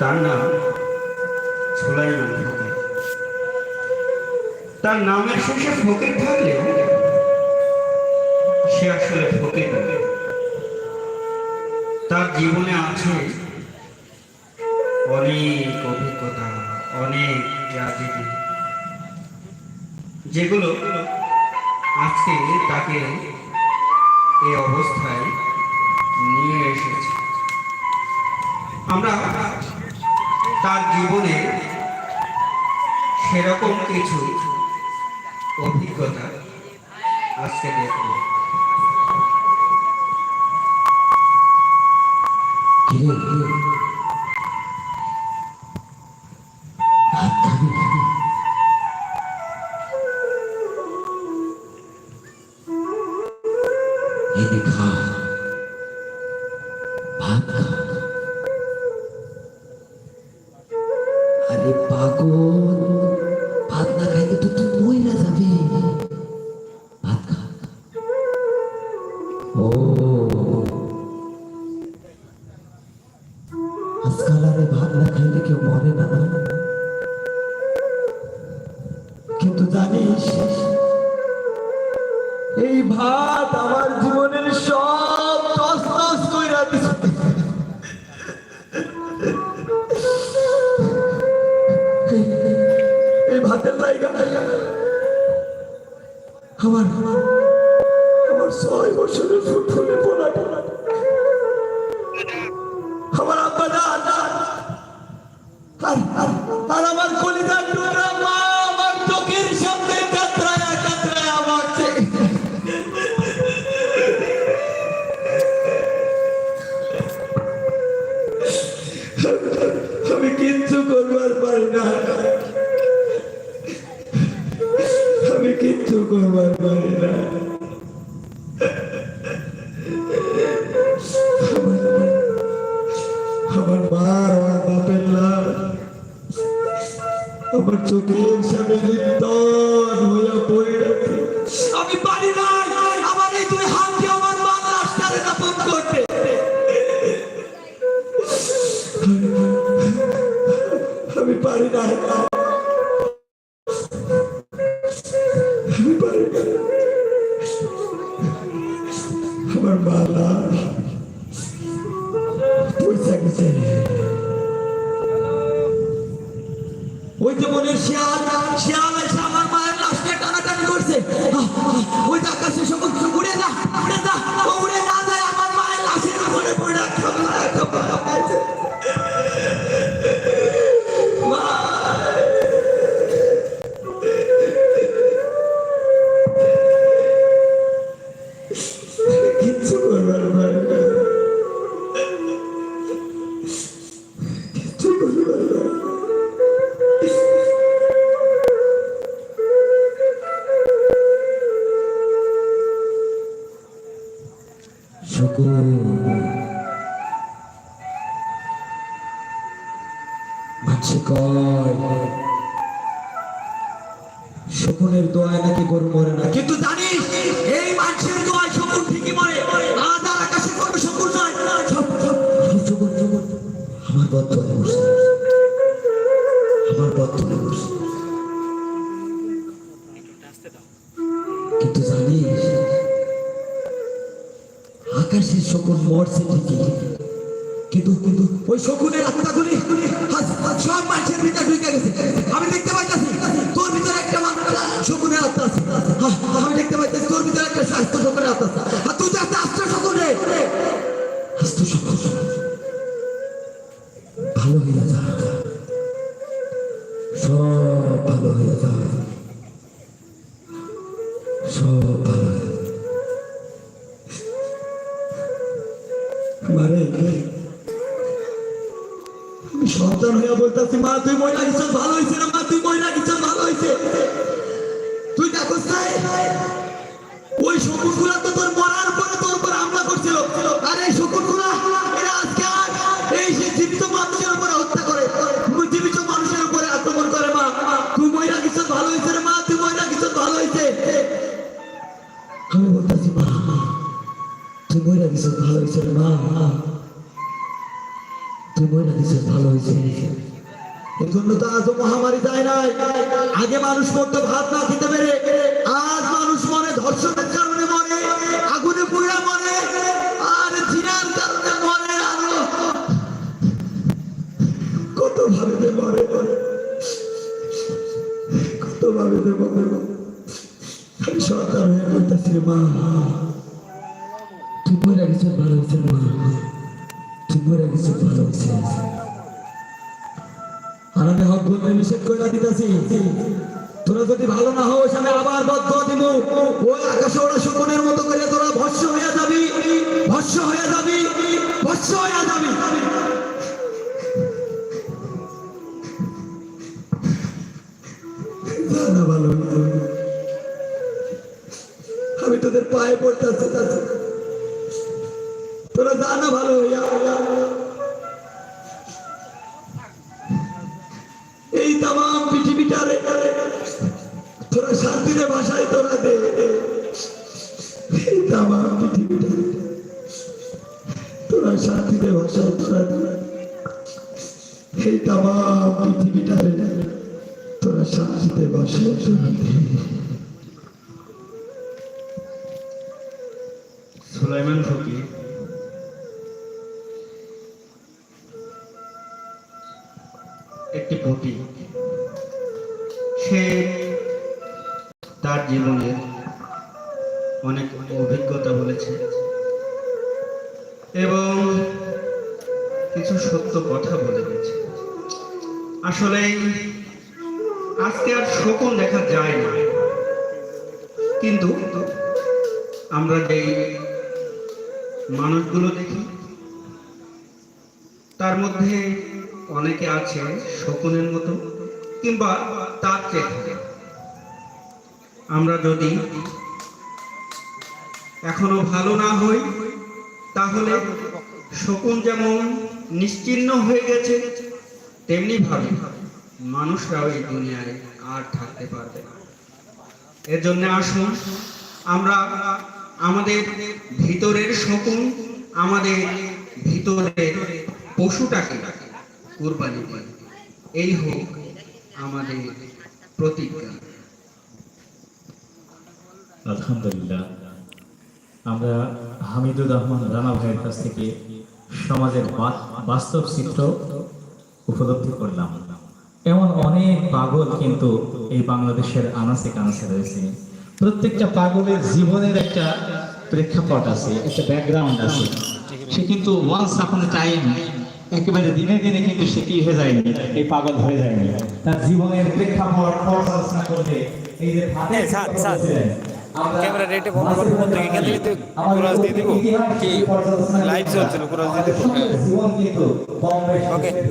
তার নাম সুলাইমান ফকির তার নামের শেষে ফকির থাকলেও সে আসলে ফকির। তার জীবনে আছে অনেক অভিজ্ঞতা, অনেক ট্র্যাজেডি, যেগুলো আজকে তাকে এই অবস্থায় নিয়ে এসেছে আমরা তার জীবনে সেরকম কিছু অভিজ্ঞতা আজকে দেখব। কিরে পাগল। ভাত না খাইলে তো তুই মইরা যাবে। ভাত খা। ও। আজকাল আরে ভাত না খাইলে কেউ মরে না। কিন্তু জানিস, এই ভাত আমার এই ভাতের আমার আমার ছয় বছরের ফুটফুলে পোলা আমার আব্বা জান। আর আমার কলিজার আমার মা আর আমার বাপের লাল আমার চোখের সামনে নির্দন আমার মা লাশ পয়সা গেছে। ওই তো মনে শিয়াল শিয়াল এসে শুকুর কয় শকুনের দোয়ায় নাকি গরু মরে না কিন্তু জানিস এই মানুষের দোয়ায় শকুন ঠিকই মরে আমার বদ্ধনে বসে কিন্তু জানিস আকাশের শকুন মরছে ঠিকই কিন্তু কিন্তু ওই শকুনের আত্মাগুলি সব মানুষের ভিতরে ঢুকে গেছে। আমি দেখতে পাইতেছি, তোর ভিতরে একটা শকুনের আত্মা আছে। আমি দেখতে পাইতেছি, তোর ভিতরে একটা স্বাস্থ্য শকুনের আত্মা আছে। আমি সন্তান হইয়া বলতেছি, মা, তুই মই লাগিস ভালো হয়েছে না মা, তুই মই লাগিস ভালো হয়েছে তুই নাই ওই শকুনগুলা তো তোর মরার পরে তোর উপর হামলা করছিল। আর এই শকুনগুলা এরা হত্যা করে জীবিত মানুষের উপরে আক্রমণ করে, মা। তুই মই লাগিস ভালো হয়েছে রে, মা, তুই মই লাগিস ভালো হয়েছে আমি বলতেছি, মা তুই মরে গেছিস ভালো হয়েছে রে মা। তুই তো আজও মহামারী যায় নাই। আগে মানুষ মরতো, ভাত না খেতে পেরে। আজ মানুষ মরে, ধর্ষণের কারণে আগুনে পুড়া মরে কত ভাবে মরে কত ভাবে মরে আমি ভালো হয়েছে তুই কিছু আর আমি হক বলতে নিষেধ করে দিতেছি। তোরা যদি ভালো না হোস আমি আবার বদ্ধ দিব। ওই আকাশে ওরা শকুনের মতো করে তোরা ভস্য হয়ে যাবি, ভস্য হয়ে যাবি, ভস্য হয়ে তোরা জানা ভালো এই তাম পৃথিবীটারে তোরা শান্তিরে ভাষায় তোরা তোরা শান্তিরে ভাষায় তোরা এই তাম পৃথিবীটারে তোরা শান্তিতে ভাষায় তোরা দে। সুলাইমান ফকির। একটি পতি সে তার জীবনের অনেক অভিজ্ঞতা বলেছে। এবং কিছু সত্য কথা বলে গেছে। আসলে আজকে আর শকুন দেখা যায় না। কিন্তু আমরা যেই মানুষগুলো দেখি, তার মধ্যে অনেকে আছে শকুনের মতো কিংবা তার চেয়ে আমরা যদি এখনও ভালো না হই, তাহলে শকুন যেমন নিশ্চিহ্ন হয়ে গেছে, তেমনি ভাবে মানুষরাও এই দুনিয়ায় আর থাকতে পারবে না। এর জন্য আসুন, আমরা আমাদের ভিতরের শকুন আমাদের ভিতরের পশুটাকে কুরবানি দিই এই হোক আমাদের প্রতিজ্ঞা। আলহামদুলিল্লাহ। আমরা হামিদুর রহমান রানা ভাইয়ের কাছ থেকে সমাজের বাস্তব চিত্র উপলব্ধি করলাম। এমন অনেক পাগল কিন্তু এই বাংলাদেশের আনাসে কানাসে রয়েছে। প্রত্যেকটা পাগলের জীবনের একটা প্রেক্ষাপট আছে, একটা ব্যাকগ্রাউন্ড আছে। সে কিন্তু ওয়ান্স আপন টাইম একেবারে দিনে দিনে কিন্তু সে কি হয়ে যায়নি? এই পাগল হয়ে যায়নি। তার জীবনের প্রেক্ষাপট পর্যালোচনা করলে এই যে ক্যামেরা রেটে বন্ধ করে বন্ধ থেকে এখান থেকে দিয়ে দিব। কি লাইভ চলছিল ক্রস দিয়ে দিব। ওকে